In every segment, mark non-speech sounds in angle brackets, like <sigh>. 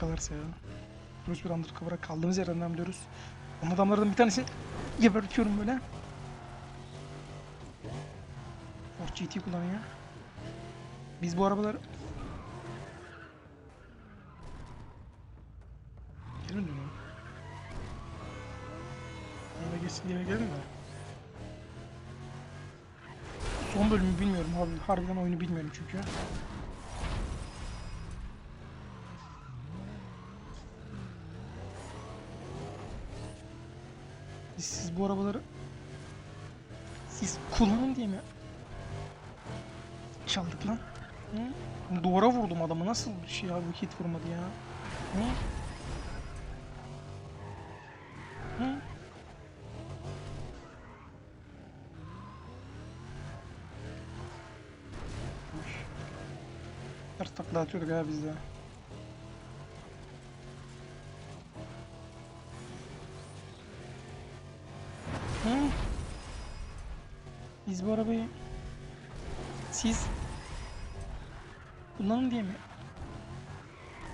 yakalarsa ya. Bruce bir undercover'a kaldığımız yerden devam ediyoruz. Onun adamlardan bir tanesini gebertiyorum böyle. Ford GT kullanıyor. Biz bu arabaları... Gelin dönüyor. Eve geçsin diye gelin de. Son bölümü bilmiyorum abi. Harbiden oyunu bilmiyorum çünkü. Biz bu arabaları siz kullanın diye mi çaldık lan? Hı? Duvara vurdum adamı nasıl bir şey abi hit vurmadı ya? Hı? Hı? Ters atıyorduk ha biz de. Bu arabayı siz kullanın diye mi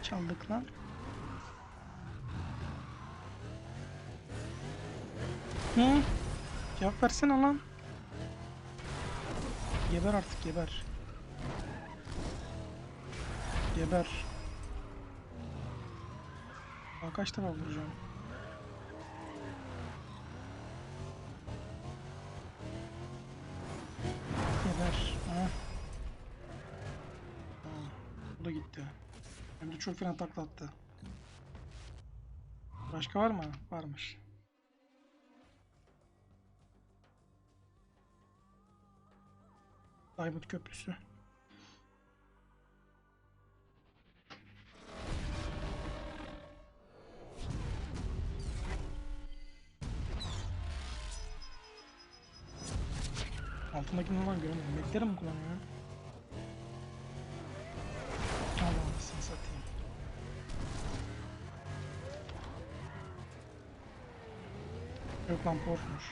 çaldık lan? Hı? Cevap versene lan. Geber artık geber. Geber. Daha kaç defa vuracağım? Geber. Ha. Ha, Bu da gitti. Hem de çok fena taklattı. Başka var mı? Varmış. Diamond Köprüsü. Altındaki ne var göremedim. Beklerim mi kullanıyor? ya? Allah anasını satayım. Yok lan Porsche'muş.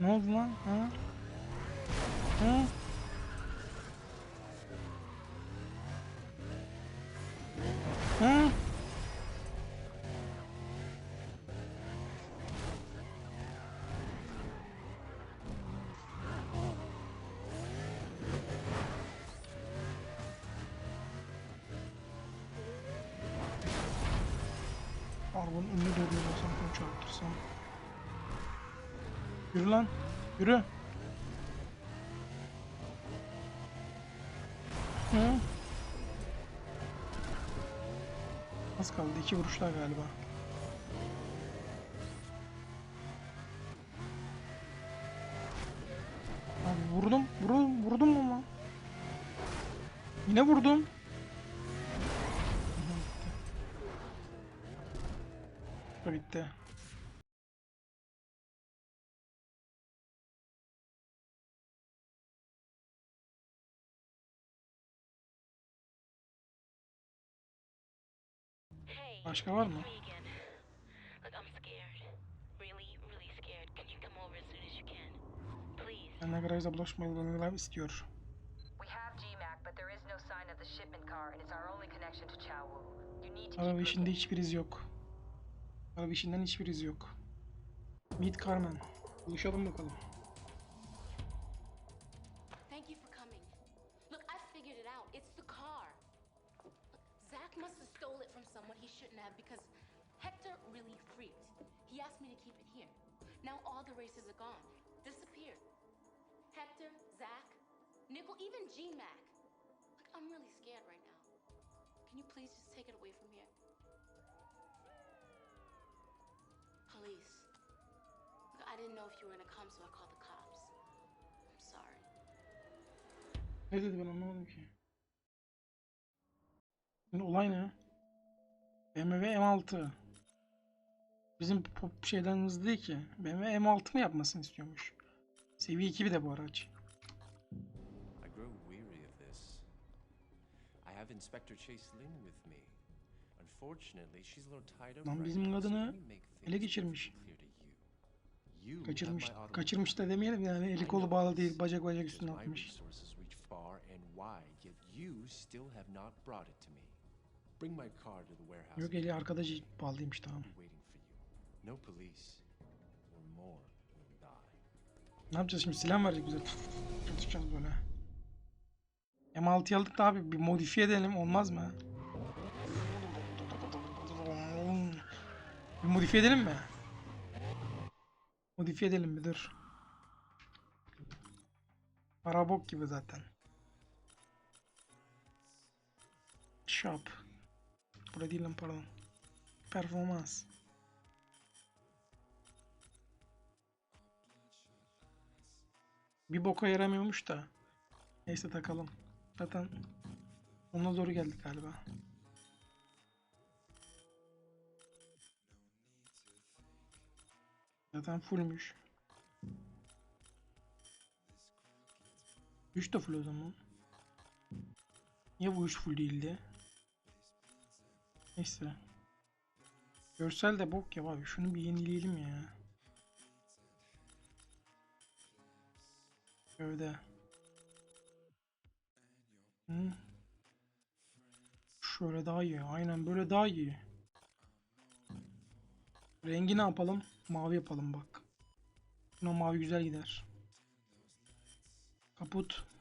Ne oldu lan? Ha? Arabanın önüne doğru yollasam bunu çarptırsam. Yürü lan. Yürü. Hı? Az kaldı. iki vuruşlar galiba. Only connection to Chaowu. You need to Araba işinde hiçbir iz yok. Araba işinden hiçbir iz yok. Meet Carmen. Buluşalım bakalım. Ne dedi ben anlamadım ki. Şimdi olay ne? BMW M6. Bizim pop şeyden hızlı değil ki. BMW M6 mı yapmasını istiyormuş. Seviye 2 bir de bu araç. I grow weary of this. I have Inspector Chase Lynn with me. Unfortunately, she's a little tied up Lan bizim kadını ele geçirmiş. Kaçırmış. Kaçırmış da demeyelim yani eli kolu bağlı değil bacak bacak üstüne atmış. Far and wide, yet you still have not brought it to me. Bring my car to the warehouse. Yok eli arkadaşı bağlıymış tamam. No police or more will die. Ne yapacağız şimdi silah mı verecek bize? Tutacağız böyle. M6'yı aldık da abi bir modifiye edelim olmaz mı? Bir modifiye edelim mi? Modifiye edelim bir dur. Para bok gibi zaten. Shop. Burada değil lan pardon. Performans. Bir boka yaramıyormuş da. Neyse takalım. Zaten ona doğru geldik galiba. Zaten fullmüş. 3 de full o zaman. Niye bu 3 full değildi? Neyse. Görsel de bok ya abi. Şunu bir yenileyelim ya. Gövde. Hı. Şöyle daha iyi. Aynen böyle daha iyi. Rengi ne yapalım? Mavi yapalım bak. Buna mavi güzel gider. Kaput.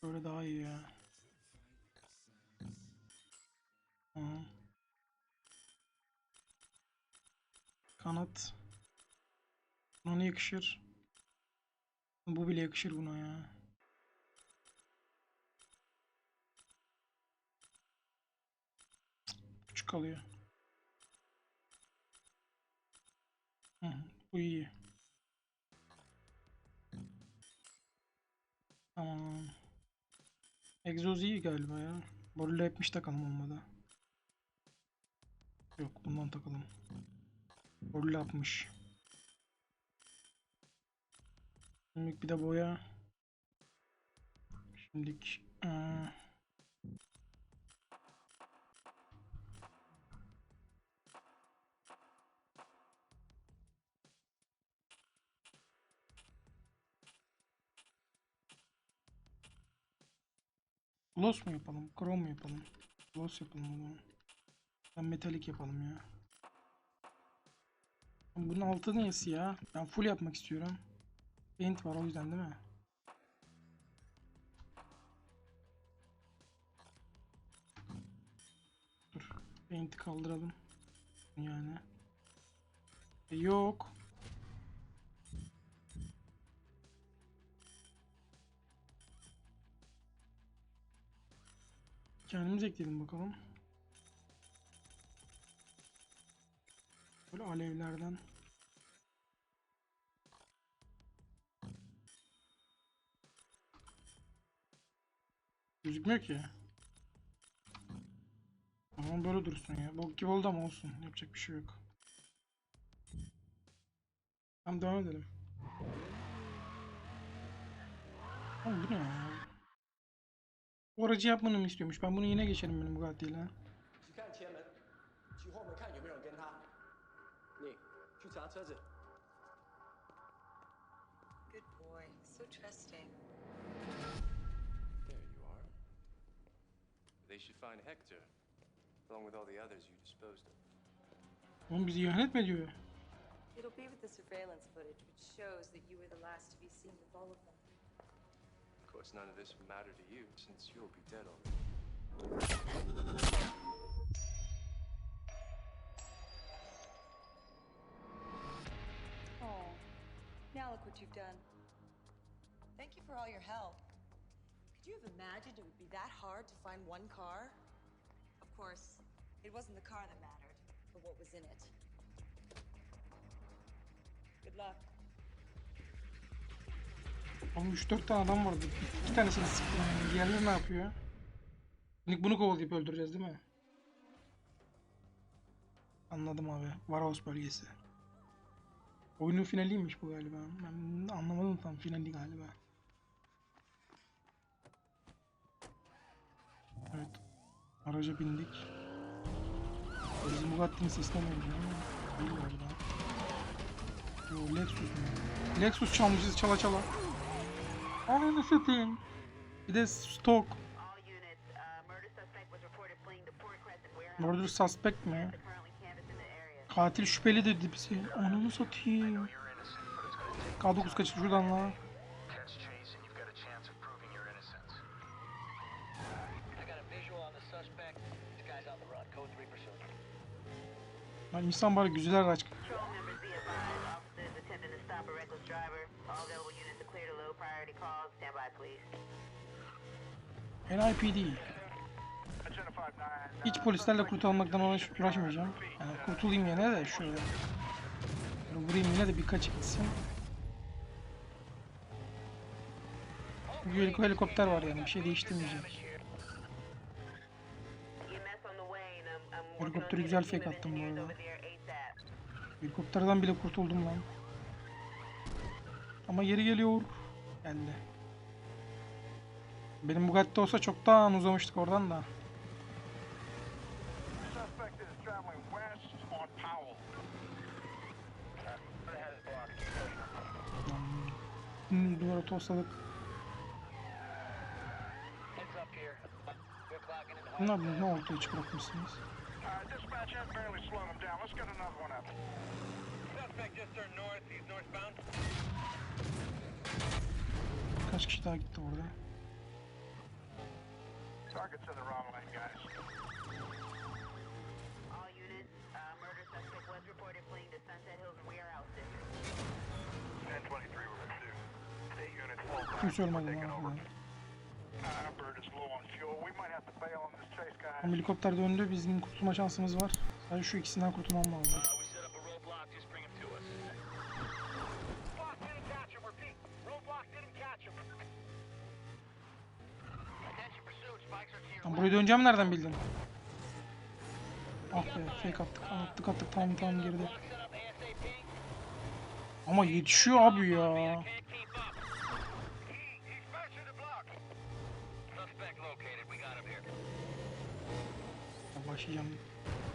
Şöyle daha iyi ya. Tamam. Kanat. Buna ne yakışır? Bu bile yakışır buna ya. Küçük kalıyor. Hı, bu iyi. Tamam. Egzoz iyi galiba ya. Borilla 70 takalım olmadı. Yok bundan takalım. Borilla 60. Şimdilik bir de boya. Şimdilik eee, Gloss mu yapalım? Krom mu yapalım? Gloss yapalım zaman. Ben metalik yapalım ya. Bunun altı niye siyah? Ben full yapmak istiyorum. Paint var o yüzden değil mi? Dur. Paint'i kaldıralım. Yani. E, yok. Kendimiz ekleyelim bakalım. Böyle alevlerden. Gözükmüyor ki. Ama böyle dursun ya. Bok gibi oldu ama olsun. Yapacak bir şey yok. Tamam devam edelim. Oğlum bu ne ya? Bu yapmanı mı istiyormuş? Ben bunu yine geçerim benim Bugatti ile. Good Oğlum bizi ihanet mi ediyor? It'll be with the surveillance footage, which shows that you were the last to be seen with all of them. Course, none of this will matter to you, since you'll be dead already. Oh, now look what you've done. Thank you for all your help. Could you have imagined it would be that hard to find one car? Of course, it wasn't the car that mattered, but what was in it. Good luck. Oğlum 3-4 tane adam vardı. İki tanesini sıktım. yani. Diğerleri ne yapıyor? Şimdi bunu kovalayıp öldüreceğiz değil mi? Anladım abi. Varhouse bölgesi. Oyunun finaliymiş bu galiba. Ben anlamadım tam finali galiba. Araca bindik. Bizim Bugatti'nin değil galiba. Yo Lexus mu? Lexus çalmışız çala çala. Ananı satayım. Bir de stok. Murder suspect mi? Katil şüpheli dedi bizi. Ananı satayım. K9 kaçır şuradan la. Catch Chase and you've got 9. Hiç polislerle kurtulmaktan uğraş, uğraşmayacağım. Yani kurtulayım yine de şöyle. Böyle vurayım yine de birkaç gitsin. Helik- helikopter var yani bir şey değiştirmeyecek. Helikopteri güzel fake attım bu arada. Helikopterden bile kurtuldum lan. Ama yeri geliyor. Geldi. Benim Bugatti olsa çoktan uzamıştık oradan da. Hmm, duvara tosladık. Ne yapıyorsunuz? Ne ortaya hiç bırakmışsınız? Kaç kişi daha gitti orada? Target's in the wrong lane, guys. All units, uh, murder suspect was reported fleeing to Sunset Hills and Weir House District. 1023 we're pursuit. State units full Taking over. orada. Uh, our bird is low on fuel. We might have to bail on this chase, guys. Ama helikopter döndü. Bizim kurtulma şansımız var. Sadece şu ikisinden kurtulmam lazım. Lan buraya döneceğimi nereden bildin? Ah be fake attık. Attık attık tamam tamam girdi. Ama yetişiyor abi ya. Başlayacağım.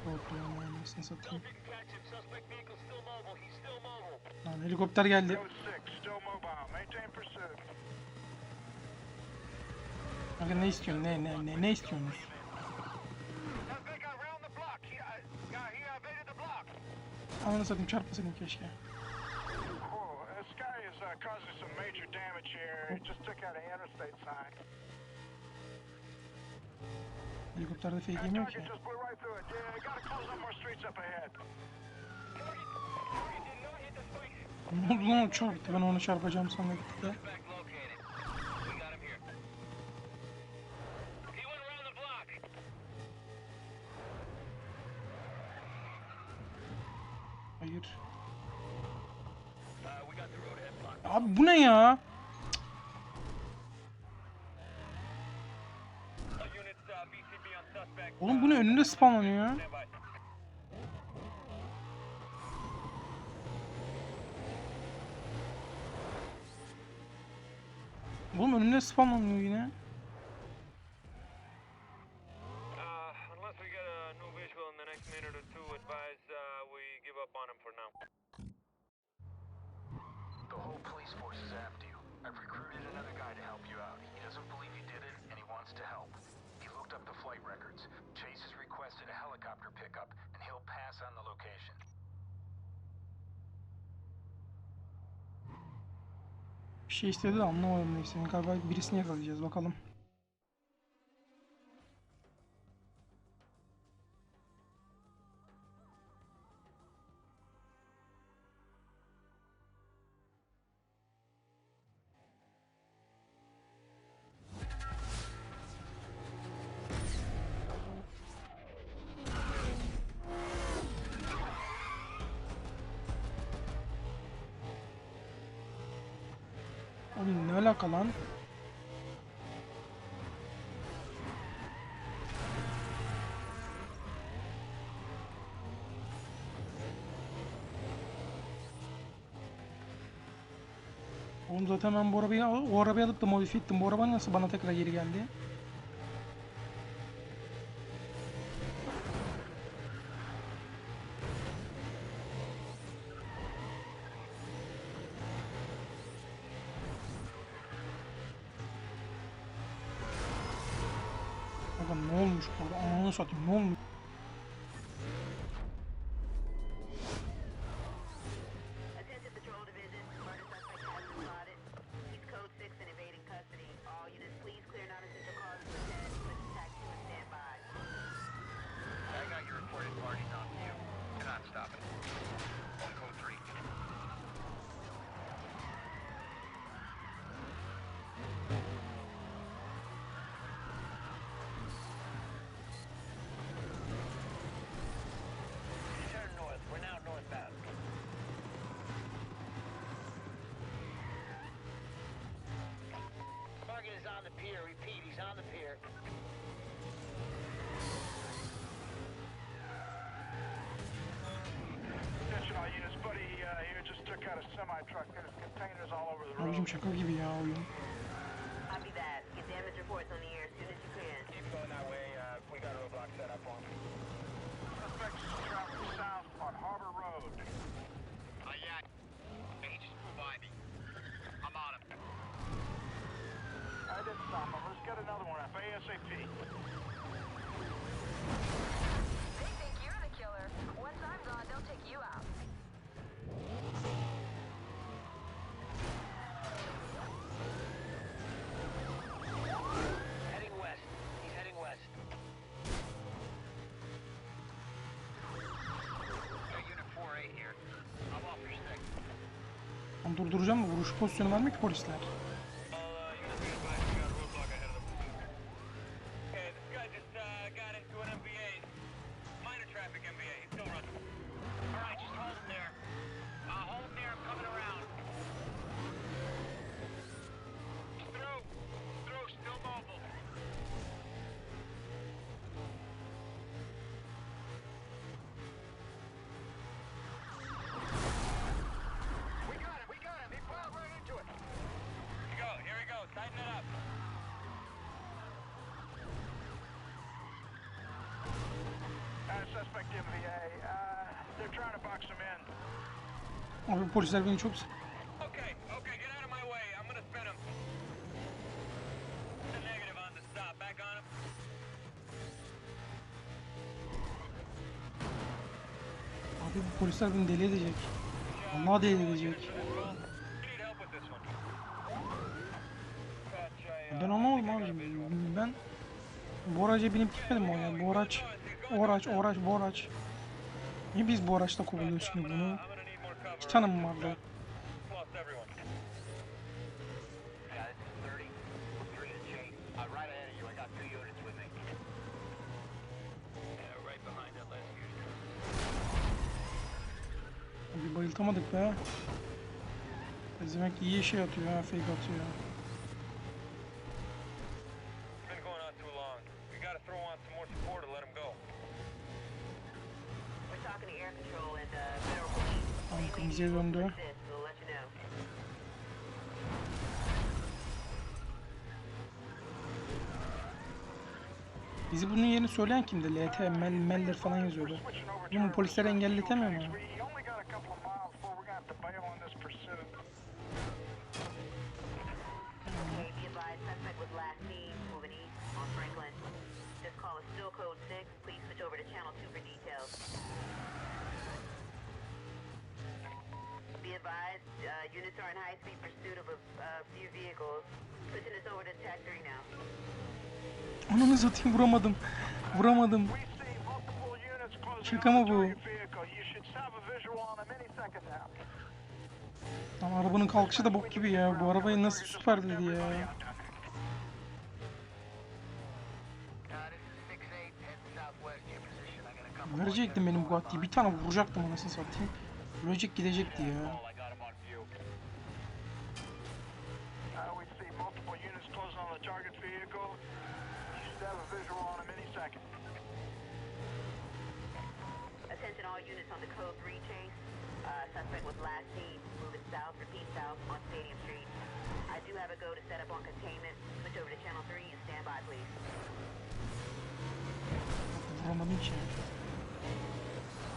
Roadblock'un anasını satayım. Lan helikopter geldi. Code 6, still mobile. Maintain pursuit. Kanka ne istiyorsun? Ne ne ne ne istiyorsunuz? Ananı satayım çarpmasaydım keşke. Helikopterde fake yemiyor ki. Ne oldu lan o çarptı? Ben onu çarpacağım sandım on him for now. The whole police force is after you. I've recruited another guy to help you out. He doesn't believe you did it, and he wants to help. Up the flight records. Chase has requested a helicopter pickup, and he'll pass on the location. Bir şey istedi de anlamadım ne istediğini. Galiba birisini yakalayacağız bakalım. Ne alaka lan? Oğlum zaten ben bu arabayı, o arabayı alıp da modifiye ettim. Bu araba nasıl bana tekrar geri geldi? Burada? Ananı satayım out semi-truck. There's containers all over the Abicim şaka gibi ya oyun. Copy that. Get damage reports on the air as soon as you can. Keep going that way. Uh, we got a roadblock set up on. Suspects traveling south on Harbor Road. Uh, yeah. He just flew by me. I'm on him. I didn't stop him. Let's get another one up ASAP. Durduracağım mı? Vuruş pozisyonu vermiyor ki polisler. Stop. Back on him. Abi bu polisler beni deli edecek. Allah deli edecek. Ben anlamadım abicim. Ben bu araca binip gitmedim oraya. Bu araç, o araç, o araç, bu araç. Niye biz bu araçla kovalıyoruz şimdi bunu? İki tane mi vardı? Lost everyone. Yeah, this is 30. Three to chase. Right ahead of you. I got two units with me. Yeah, right behind that last unit. Bir bayıltamadık be. Demek iyi şey atıyor ha, fake atıyor. You know. Bizi bunun yerini söyleyen kimdi? LT, Mel, Meller falan yazıyordu. Bunu polisler engelletemiyor mu? Uh, units are in high-speed pursuit of a uh, few vehicles. Switching this over to TAC 3 now. Ananı satayım vuramadım. Vuramadım. Şaka mı the bu? target vehicle. You should have a visual on them any second now. Lan arabanın kalkışı da bok gibi ya. Bu arabayı nasıl süper dedi ya. Everybody on down. This is 6-8. Heading southwest to your position. I got a couple Verecektim benim Bugatti'yi. Bir tane vuracaktım anasını satayım. Ölecek gidecekti ya. Units on the code 3 chase. Uh, suspect was last seen moving south, repeat south on Stadium Street. I do have a go to set up on containment. Switch over to channel 3 and stand by, please. Vuramadım ki.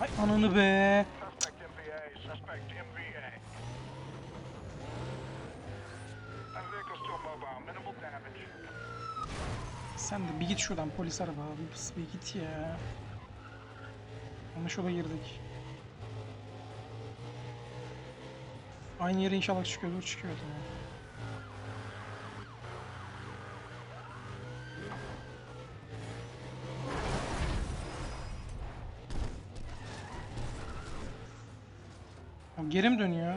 Ay ananı be. Suspect MVA. Suspect MVA. Vehicle's still mobile. Minimal damage. sen de bir git şuradan polis araba pıs- bir git ya. Yanlış yola girdik. Aynı yere inşallah çıkıyordur çıkıyor tamam. Geri mi dönüyor?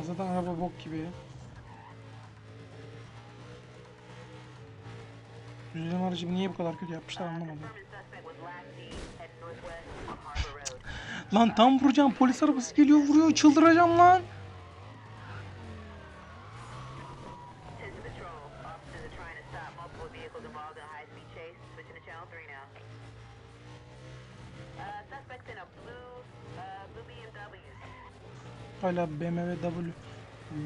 Ya zaten araba bok gibi. Üzülen aracı niye bu kadar kötü yapmışlar anlamadım. Lan tam vuracağım polis arabası geliyor vuruyor çıldıracağım lan. Hala BMW W.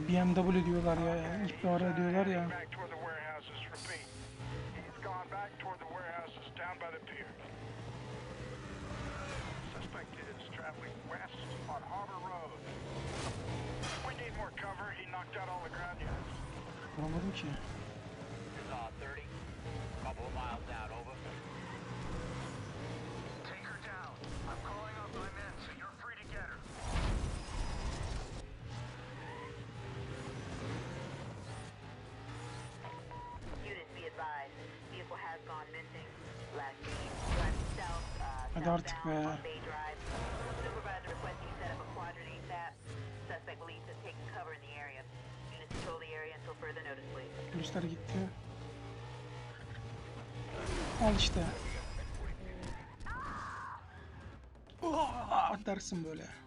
BMW diyorlar ya. İlk ara diyorlar ya. Back toward further notice, please. Polisler gitti. Al işte. Oh, dersin böyle.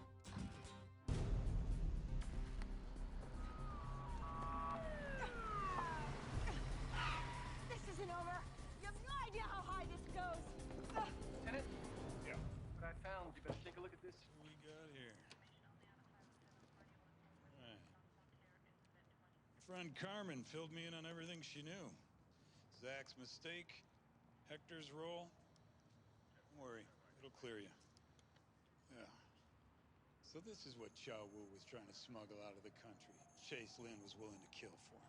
Carmen filled me in on everything she knew. Zach's mistake, Hector's role. Don't worry, it'll clear you. Yeah. So this is what Chow Wu was trying to smuggle out of the country. Chase Lin was willing to kill for.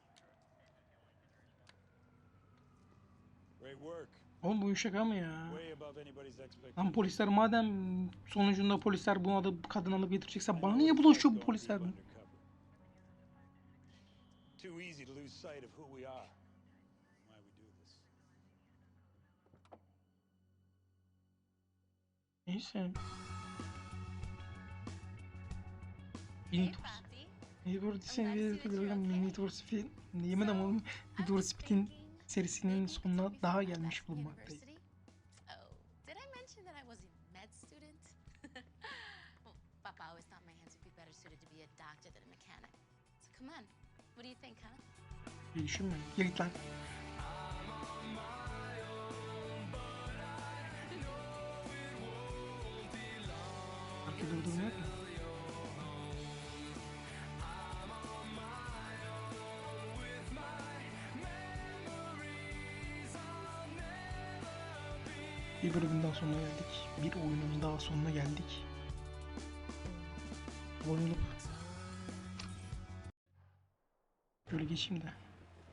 Great work. Oğlum bu şaka mı ya? Lan polisler madem sonucunda polisler bunu alıp kadın alıp getirecekse bana niye bulaşıyor bu polisler? Too easy to lose sight of who we are. Why we do this. Neyse. Need for Speed'in Need for Speed yemin ederim for Speed'in serisinin sonuna daha gelmiş bulunmaktayım. Oh, did I mention that I was a med student? <laughs> well, Papa always thought my hands would be better suited to be a doctor than a mechanic. So come on, what do you think, huh? Bir düşünme. Bir bölümün daha sonuna geldik. Bir oyunun daha sonuna geldik. Abone geçeyim de.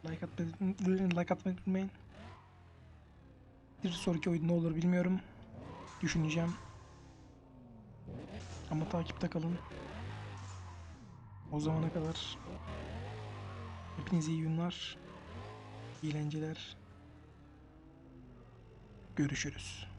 Like atmayı, like atmayı unutmayın. Bir sonraki oyun ne olur bilmiyorum. Düşüneceğim. Ama takipte kalın. O zamana kadar hepinize iyi günler. eğlenceler. Görüşürüz.